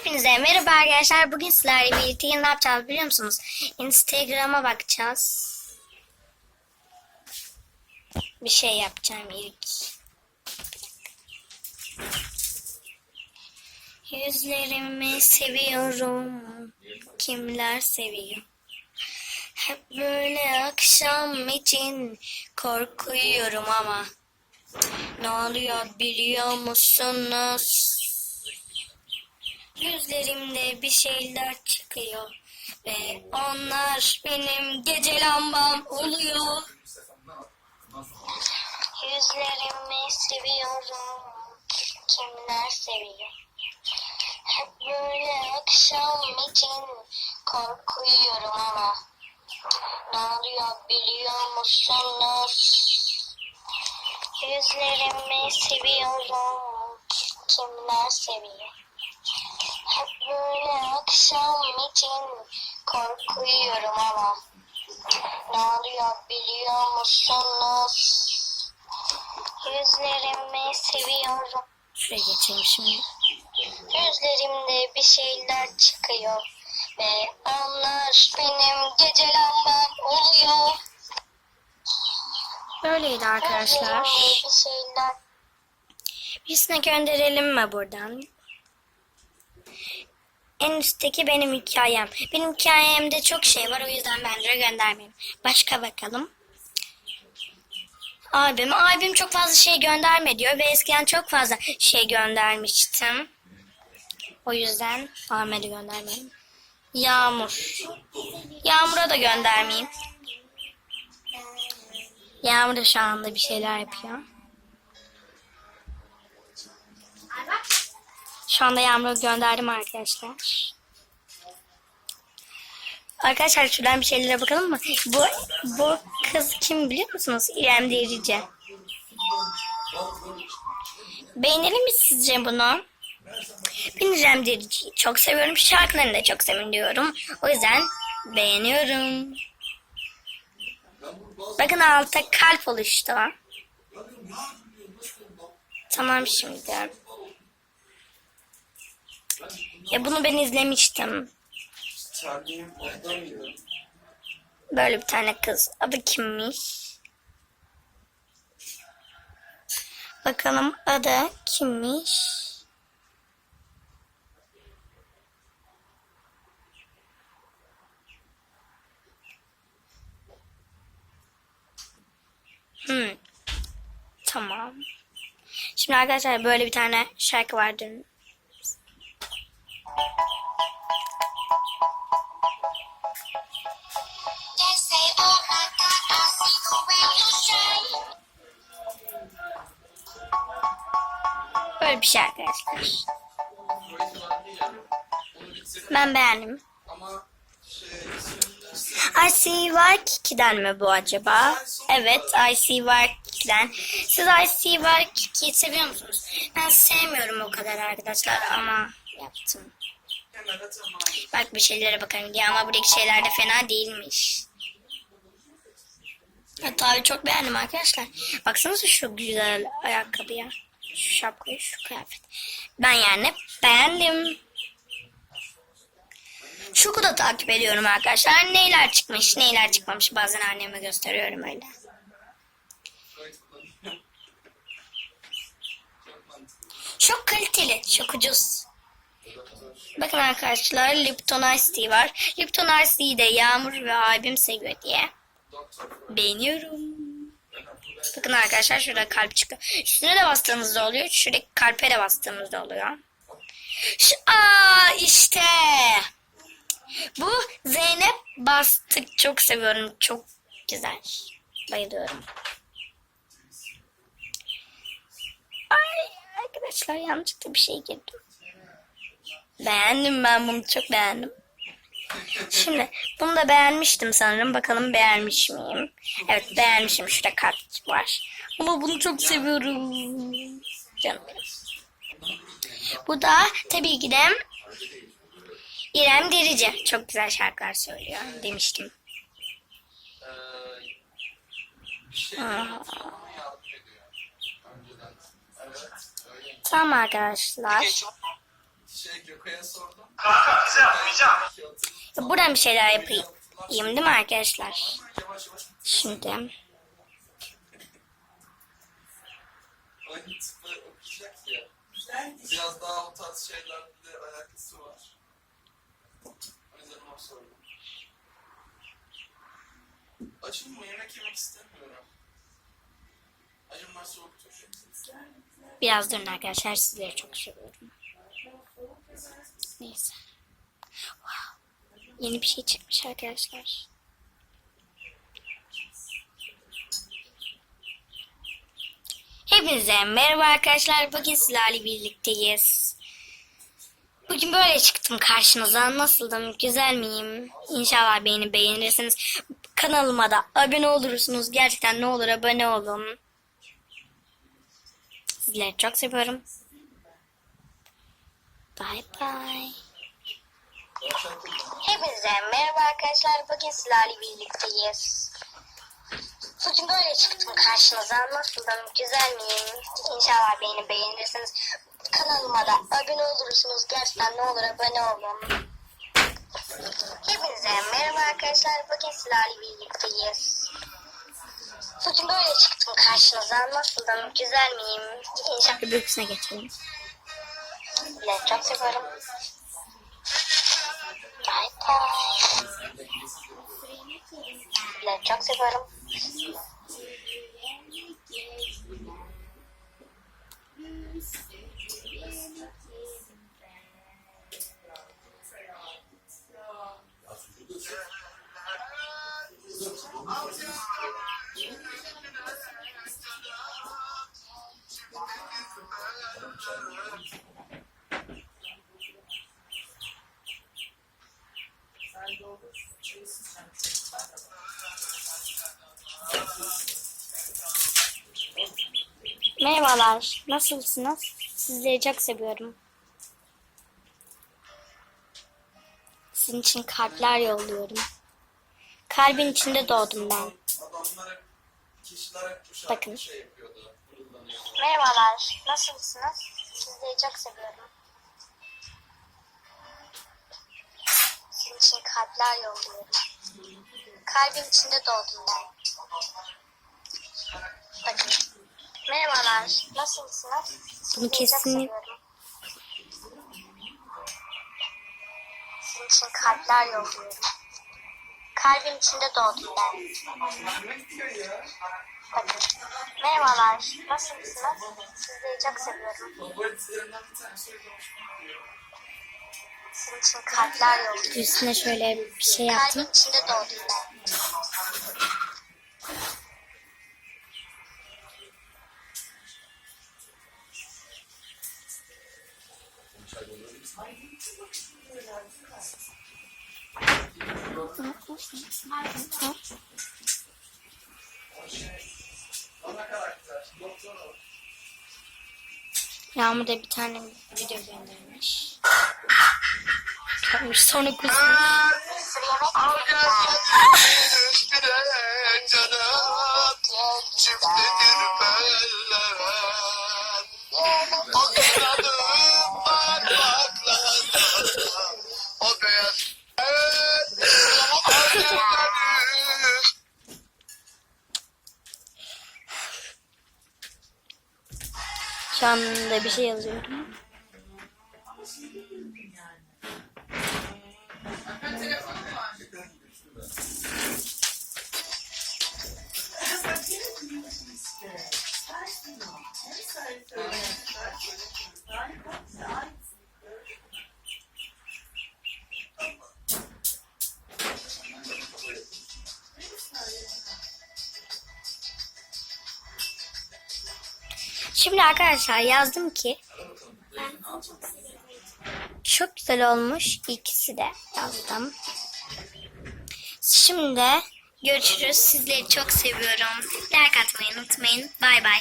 Hepinize merhaba arkadaşlar. Bugün sizlerle birlikte ne yapacağız biliyor musunuz? Instagram'a bakacağız. Bir şey yapacağım ilk. Yüzlerimi seviyorum. Kimler seviyor? Hep böyle akşam için korkuyorum ama ne oluyor biliyor musunuz? Yüzlerimde bir şeyler çıkıyor ve onlar benim gece lambam oluyor. Yüzlerimi seviyorum. Kimler seviyor? Hep böyle akşam için korkuyorum ama ne oluyor biliyor musunuz? Yüzlerimi seviyorum. Kimler seviyor? Hep böyle akşam için korkuyorum ama ne oluyor biliyor musunuz? Yüzlerimi seviyorum. Şuraya geçeyim şimdi. Yüzlerimde bir şeyler çıkıyor ve onlar benim gece lambam oluyor. Böyleydi arkadaşlar. Bir şeyler Birisine gönderelim mi buradan? En üstteki benim hikayem. Benim hikayemde çok şey var o yüzden ben de göndermeyeyim. Başka bakalım. Abim, abim çok fazla şey gönderme diyor ve eskiden çok fazla şey göndermiştim. O yüzden Ahmet'i göndermeyeyim. Yağmur. Yağmur'a da göndermeyeyim. Yağmur da şu anda bir şeyler yapıyor. Şu anda Yağmur'u gönderdim arkadaşlar. Arkadaşlar şuradan bir şeylere bakalım mı? Bu, bu kız kim biliyor musunuz? İrem Derici. Beğenelim mi sizce bunu? Ben İrem Derici'yi çok seviyorum. Şarkılarını da çok seviyorum. O yüzden beğeniyorum. Bakın altta kalp oluştu. Tamam şimdi. Ya bunu ben izlemiştim. Böyle bir tane kız. Adı kimmiş? Bakalım adı kimmiş? Hmm. Tamam. Şimdi arkadaşlar böyle bir tane şarkı vardı. Böyle bir şey arkadaşlar. Ben beğendim. ama ismini I See Var 2'den mi bu acaba? Evet I See Var 2'den. Siz I See Var 2'yi seviyor musunuz? Ben sevmiyorum o kadar arkadaşlar ama yaptım. Bak bir şeylere bakalım diye ama buradaki şeyler de fena değilmiş. Hatta çok beğendim arkadaşlar. Baksanıza şu güzel ayakkabıya. Şu şapkayı, şu kıyafet. Ben yani beğendim. Şoku da takip ediyorum arkadaşlar. Neyler çıkmış, neyler çıkmamış. Bazen anneme gösteriyorum öyle. Çok kaliteli, çok ucuz. Bakın arkadaşlar Lipton Ice Tea var. Lipton Ice Tea'yi de Yağmur ve abim seviyor diye. Beğeniyorum. Bakın arkadaşlar şurada kalp çıkıyor. Üstüne de bastığımızda oluyor. Şuradaki kalpe de bastığımızda oluyor. Şu, aa işte. Bu Zeynep bastık. Çok seviyorum. Çok güzel. Bayılıyorum. Ay arkadaşlar yanlışlıkla bir şey girdi. Beğendim ben bunu çok beğendim. Şimdi bunu da beğenmiştim sanırım. Bakalım beğenmiş miyim? Evet beğenmişim. Şurada kart var. Ama bunu çok seviyorum. Canım benim. Bu da tabii ki de İrem Derici. Çok güzel şarkılar söylüyor demiştim. Öyle. Tamam arkadaşlar. Şey. Kanka bize yapmayacağım. Ya buradan bir şeyler yapayım. değil mi arkadaşlar? Şimdi. Biraz daha o tarz şeylerle alakası var. O yüzden ona sordum. Acım mı? Yemek yemek istemiyorum. Acımlar soğuktur. biraz durun arkadaşlar sizleri çok seviyorum. Neyse. Wow. Yeni bir şey çıkmış arkadaşlar. Hepinize merhaba arkadaşlar. Bugün sizlerle birlikteyiz. Bugün böyle çıktım karşınıza. Nasıldım? Güzel miyim? İnşallah beni beğenirsiniz. Kanalıma da abone olursunuz. Gerçekten ne olur abone olun. Sizleri çok seviyorum. Bye bye. Hepinize merhaba arkadaşlar. Bugün sizlerle birlikteyiz. Bugün böyle çıktım karşınıza. Nasıldım? Güzel miyim? İnşallah beni beğenirsiniz. Kanalıma da abone olursunuz. Gerçekten ne olur abone olun. Hepinize merhaba arkadaşlar. Bugün sizlerle birlikteyiz. Bugün böyle çıktım karşınıza. Nasıldım? Güzel miyim? İnşallah büyüksüne geçelim. Sizleri çok seviyorum. Bye Merhabalar. Nasılsınız? Sizleri çok seviyorum. Sizin için kalpler yolluyorum. Kalbin içinde doğdum ben. Bakın. Merhabalar. Nasılsınız? Sizleri çok seviyorum. Sizin için kalpler yolluyorum. Kalbin içinde doğdum ben. Bakın. Merhabalar. Nasılsınız? Bunu kesin. Sizin için kalpler yolluyorum. Kalbin içinde doğdum ben. Bakın. Merhabalar. Nasılsınız? Sizleri çok seviyorum. Sizin için kalpler yolluyorum. Üstüne şöyle bir şey yaptım. Kalbin içinde doğdum ben. Yağmur da bir tane video göndermiş. Kalmış sonra kusmuş. Çiftledir beller. Şu anda bir şey yazıyorum. Şimdi arkadaşlar yazdım ki çok güzel olmuş. İkisi de yazdım. Şimdi görüşürüz. Sizleri çok seviyorum. Like atmayı unutmayın. Bay bay.